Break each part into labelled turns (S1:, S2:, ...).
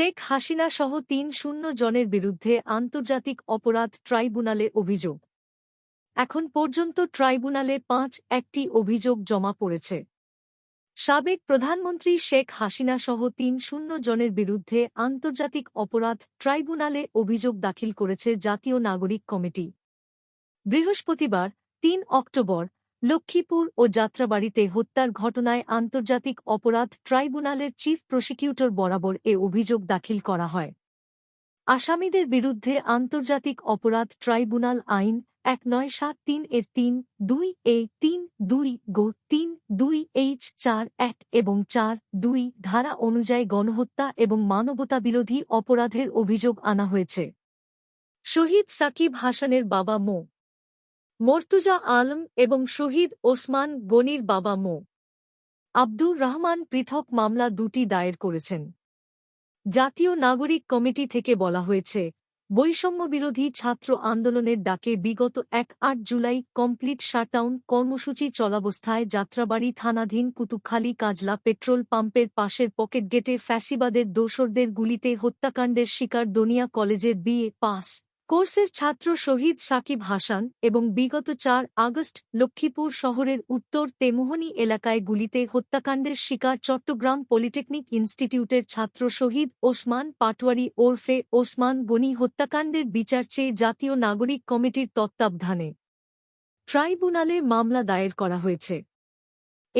S1: শেখ হাসিনা সহ তিন শূন্য জনের বিরুদ্ধে আন্তর্জাতিক অপরাধ ট্রাইব্যুনালে অভিযোগ এখন পর্যন্ত ট্রাইব্যুনালে পাঁচ একটি অভিযোগ জমা পড়েছে সাবেক প্রধানমন্ত্রী শেখ হাসিনা সহ তিন শূন্য জনের বিরুদ্ধে আন্তর্জাতিক অপরাধ ট্রাইব্যুনালে অভিযোগ দাখিল করেছে জাতীয় নাগরিক কমিটি বৃহস্পতিবার তিন অক্টোবর লক্ষ্মীপুর ও যাত্রাবাড়িতে হত্যার ঘটনায় আন্তর্জাতিক অপরাধ ট্রাইব্যুনালের চিফ প্রসিকিউটর বরাবর এ অভিযোগ দাখিল করা হয় আসামিদের বিরুদ্ধে আন্তর্জাতিক অপরাধ ট্রাইব্যুনাল আইন এক নয় সাত তিন এর তিন দুই এ তিন দুই গো তিন দুই এইচ চার এক এবং চার দুই ধারা অনুযায়ী গণহত্যা এবং মানবতা বিরোধী অপরাধের অভিযোগ আনা হয়েছে শহীদ সাকিব হাসানের বাবা মো মোর্তুজা আলম এবং শহীদ ওসমান গনির বাবা মো আব্দুর রহমান পৃথক মামলা দুটি দায়ের করেছেন জাতীয় নাগরিক কমিটি থেকে বলা হয়েছে বৈষম্যবিরোধী ছাত্র আন্দোলনের ডাকে বিগত এক আট জুলাই কমপ্লিট শাটডাউন কর্মসূচি চলাবস্থায় যাত্রাবাড়ি থানাধীন কুতুখালী কাজলা পেট্রোল পাম্পের পাশের পকেট গেটে ফ্যাসিবাদের দোসরদের গুলিতে হত্যাকাণ্ডের শিকার দনিয়া কলেজের বিএ পাস কোর্সের ছাত্র শহীদ সাকিব হাসান এবং বিগত চার আগস্ট লক্ষ্মীপুর শহরের উত্তর তেমোহনি এলাকায় গুলিতে হত্যাকাণ্ডের শিকার চট্টগ্রাম পলিটেকনিক ইনস্টিটিউটের ছাত্র শহীদ ওসমান পাটওয়ারি ওরফে ওসমান গনি হত্যাকাণ্ডের বিচার চেয়ে জাতীয় নাগরিক কমিটির তত্ত্বাবধানে ট্রাইব্যুনালে মামলা দায়ের করা হয়েছে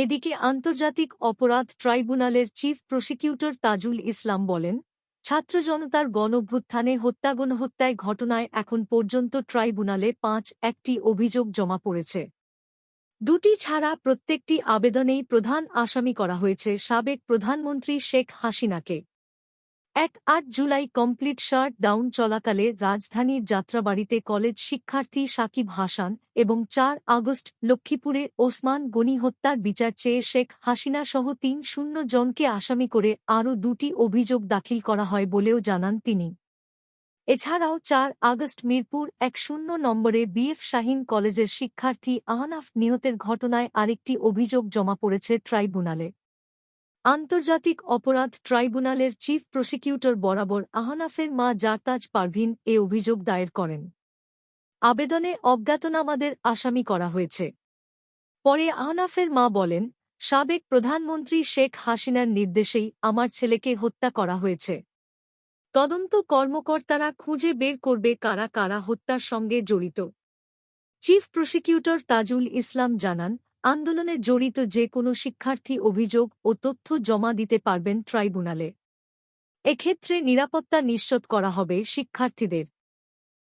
S1: এদিকে আন্তর্জাতিক অপরাধ ট্রাইব্যুনালের চিফ প্রসিকিউটর তাজুল ইসলাম বলেন ছাত্র জনতার গণভ্যুত্থানে হত্যা গণহত্যায় ঘটনায় এখন পর্যন্ত ট্রাইব্যুনালে পাঁচ একটি অভিযোগ জমা পড়েছে দুটি ছাড়া প্রত্যেকটি আবেদনেই প্রধান আসামি করা হয়েছে সাবেক প্রধানমন্ত্রী শেখ হাসিনাকে এক আট জুলাই কমপ্লিট শার্ট ডাউন চলাকালে রাজধানীর যাত্রাবাড়িতে কলেজ শিক্ষার্থী সাকিব হাসান এবং চার আগস্ট লক্ষ্মীপুরে ওসমান গনি হত্যার বিচার চেয়ে শেখ হাসিনা সহ তিন শূন্য জনকে আসামি করে আরও দুটি অভিযোগ দাখিল করা হয় বলেও জানান তিনি এছাড়াও চার আগস্ট মিরপুর এক শূন্য নম্বরে বিএফ শাহিন কলেজের শিক্ষার্থী আহনাফ নিহতের ঘটনায় আরেকটি অভিযোগ জমা পড়েছে ট্রাইব্যুনালে আন্তর্জাতিক অপরাধ ট্রাইব্যুনালের চিফ প্রসিকিউটর বরাবর আহনাফের মা জারতাজ পারভিন এ অভিযোগ দায়ের করেন আবেদনে অজ্ঞাতনামাদের আসামি করা হয়েছে পরে আহনাফের মা বলেন সাবেক প্রধানমন্ত্রী শেখ হাসিনার নির্দেশেই আমার ছেলেকে হত্যা করা হয়েছে তদন্ত কর্মকর্তারা খুঁজে বের করবে কারা কারা হত্যার সঙ্গে জড়িত চিফ প্রসিকিউটর তাজুল ইসলাম জানান আন্দোলনে জড়িত যে কোনো শিক্ষার্থী অভিযোগ ও তথ্য জমা দিতে পারবেন ট্রাইব্যুনালে এক্ষেত্রে নিরাপত্তা নিশ্চিত করা হবে শিক্ষার্থীদের